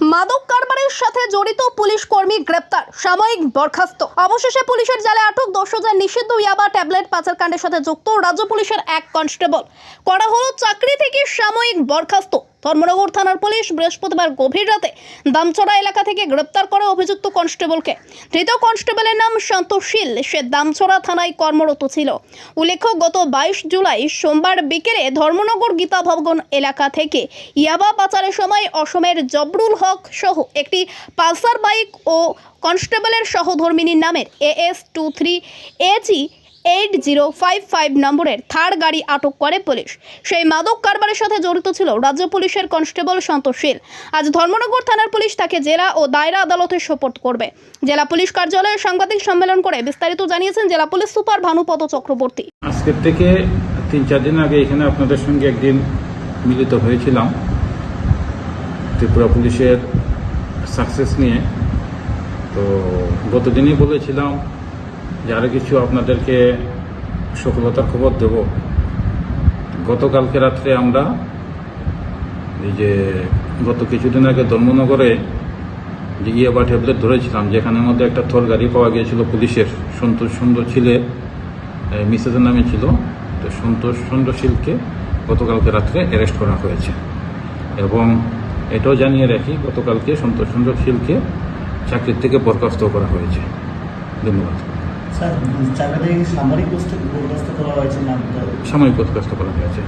মাদক কারবারের সাথে জড়িত পুলিশ কর্মী গ্রেপ্তার, সাময়িক বরখাস্ত। অবশেষে পুলিশের জালে আটক দশ হাজার নিষিদ্ধ ইয়াবা ট্যাবলেট পাচার কাণ্ডের সাথে যুক্ত রাজ্য পুলিশের এক কনস্টেবল। করা হলো চাকরি থেকে সাময়িক বরখাস্ত। ধর্মনগর থানার পুলিশ বৃহস্পতিবার গভীর রাতে দামছড়া এলাকা থেকে গ্রেপ্তার করে অভিযুক্ত কনস্টেবলকে। ধৃত কনস্টেবলের নাম শান্তশীল সে দামছড়া থানায় কর্মরত ছিল। উল্লেখ্য, গত বাইশ জুলাই সোমবার বিকেলে ধর্মনগর গীতা ভবন এলাকা থেকে ইয়াবা পাচারের সময় অসমের জবরুল হক সহ একটি পালসার বাইক ও কনস্টেবলের সহধর্মিনীর নামের AS two three AG eight zero five five নম্বরের থার্ড গাড়ি আটক করে পুলিশ। সেই মাদক কারবারের সাথে জড়িত ছিল রাজ্য পুলিশের কনস্টেবল সন্তোষশীল আজ ধর্মনগর থানার পুলিশ তাকে জেলা ও দায়রা আদালতে সোপর্দ করবে। জেলা পুলিশ কার্যালয়ে সাংবাদিক সম্মেলন করে বিস্তারিত জানিয়েছেন জেলা পুলিশ সুপার ভানুপদ চক্রবর্তী। আজকের থেকে তিন চার দিন আগে এখানে আপনাদের সঙ্গে একদিন মিলিত হয়েছিলাম। ত্রিপুরা পুলিশের সাকসেস নিয়ে। তো গতদিনই বলেছিলাম যে আরও কিছু আপনাদেরকে সফলতার খবর দেব। গতকালকে রাত্রে আমরা এই যে গত কিছুদিন আগে ধর্মনগরে যে ইয়ে বা ট্যাবলেট ধরেছিলাম, যেখানের মধ্যে একটা থর গাড়ি পাওয়া গিয়েছিল পুলিশের। সন্তোষ সুন্দর ছিলে মিসেসের নামে ছিল। তো সন্তোষ চন্দ্রশীলকে গতকালকে রাত্রে অ্যারেস্ট করা হয়েছে। এবং এটাও জানিয়ে রাখি, গতকালকে সন্তোষ চন্দ্রশীলকে চাকরির থেকে বরখাস্ত করা হয়েছে। ধন্যবাদ। সামরিক বরখাস্ত করা হয়েছে সামরিক সাময়িক করা হয়েছে।